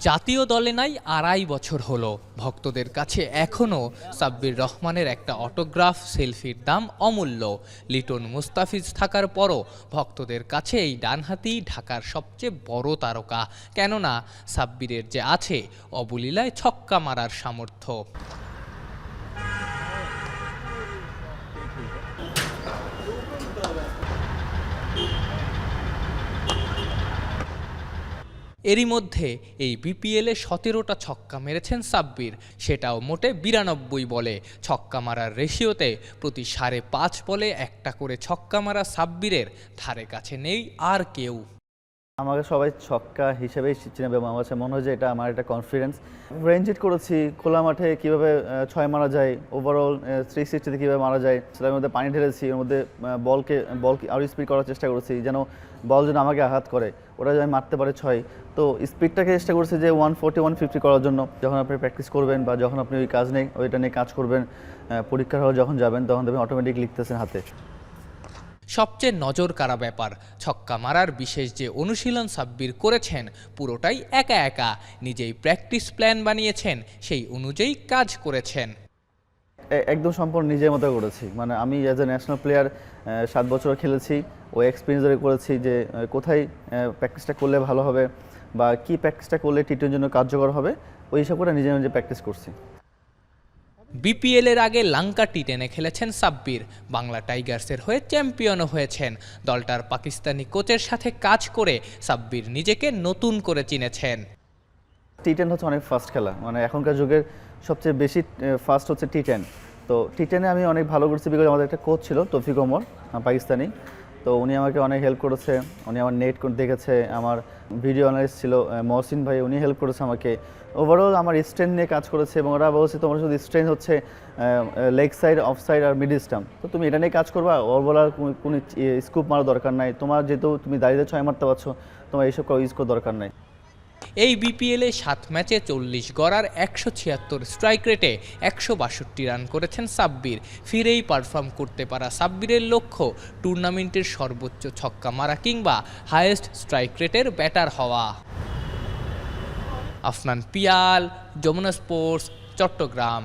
জাতীয় দলে নাই, আড়াই বছর হলো। ভক্তদের কাছে এখনও সাব্বির রহমানের একটা অটোগ্রাফ সেলফির দাম অমূল্য। লিটন মুস্তাফিজ থাকার পরও ভক্তদের কাছে এই ডানহাতি ঢাকার সবচেয়ে বড় তারকা। কেননা, সাব্বিরের যে আছে, অবলীলায় ছক্কা মারার সামর্থ্য। এরই মধ্যে এই বিপিএলে সতেরোটা ছক্কা মেরেছেন সাব্বির, সেটাও মোটে বিরানব্বই বলে। ছক্কা মারার রেশিওতে প্রতি সাড়ে পাঁচ বলে একটা করে ছক্কা মারা সাব্বিরের, ধারে কাছে নেই আর কেউ। আমাকে সবাই ছক্কা হিসেবেই চিনেবে আমার কাছে মনে হয় যে এটা আমার একটা কনফিডেন্স রেঞ্জ হিট করেছি, খোলা মাঠে কীভাবে ছয় মারা যায় ওভারঅল থ্রি সিক্সটিতে কীভাবে মারা যায়, সেটার মধ্যে পানি ঢেলেছি ওর মধ্যে বলকে বল আরও স্পিড করার চেষ্টা করেছি, যেন বল যেন আমাকে আঘাত করে ওরা যেন মারতে পারে ছয়। তো স্পিডটাকে চেষ্টা করছি যে ওয়ান ফোর্টি ওয়ান ফিফটি করার জন্য, যখন আপনি প্র্যাকটিস করবেন বা যখন আপনি ওই কাজ নেই, ওইটা নিয়ে কাজ করবেন পরীক্ষার হলে যখন যাবেন, তখন দেখবেন অটোমেটিক লিখতেছেন হাতে। সবচেয়ে নজর কাড়া ব্যাপার। ছক্কা মারার বিশেষ যে অনুশীলন সাব্বির করেছেন, পুরোটাই একা একা। নিজেই প্র্যাকটিস প্ল্যান বানিয়েছেন, সেই অনুযায়ী কাজ করেছেন। একদম সম্পূর্ণ নিজের মতো করেছি। মানে আমি অ্যাজ এ ন্যাশনাল প্লেয়ার সাত বছর খেলেছি, ও এক্সপিরিয়েন্স ধরে করেছি যে কোথায় প্র্যাকটিসটা করলে ভালো হবে বা কি প্র্যাকটিসটা করলে টি টোয়েন্টির জন্য কার্যকর হবে, ওই হিসাব করে নিজে নিজে প্র্যাকটিস করছি। বিপিএল এর আগে লাঙ্কা টি টেনে খেলেছেন সাব্বির। বাংলা টাইগার্সের হয়ে চ্যাম্পিয়নও হয়েছেন। দলটার পাকিস্তানি কোচের সাথে কাজ করে সাব্বির নিজেকে নতুন করে চিনেছেন। টি টেন হচ্ছে অনেক ফাস্ট খেলা। মানে এখনকার যুগের সবচেয়ে বেশি ফাস্ট হচ্ছে টি টেন। তো টি টেনে আমি অনেক ভালো করছি বিকজ আমাদের একটা কোচ ছিল, তৌফিক ওমর পাকিস্তানি। তো উনি আমাকে অনেক হেল্প করেছে, উনি আমার নেট দেখেছে, আমার ভিডিও অ্যানালিস্ট ছিল মহসিন ভাই, উনি হেল্প করেছে আমাকে। ওভারঅল আমার স্ট্রেন নিয়ে কাজ করেছে এবং ওরা বলছে, তোমার শুধু স্ট্রেন্থ হচ্ছে লেগ সাইড অফ সাইড আর মিডিল স্টাম্প তো তুমি এটা নিয়ে কাজ করবা? ওর বলার কোনো- স্কোপ মারার দরকার নাই। তোমার যেহেতু তুমি দাঁড়িয়ে ছয় মারতে পারছ, তোমার এইসব ইউজ করার দরকার নাই। এই বিপিএলে সাত ম্যাচে চল্লিশ গড়ার একশো ছিয়াত্তর স্ট্রাইক রেটে একশো বাষট্টি রান করেছেন সাব্বির। ফিরেই পারফর্ম করতে পারা সাব্বিরের লক্ষ্য টুর্নামেন্টের সর্বোচ্চ ছক্কা মারা কিংবা হায়েস্ট স্ট্রাইক রেটের ব্যাটার হওয়া। আফনান পিয়াল, যমুনা স্পোর্টস চট্টগ্রাম।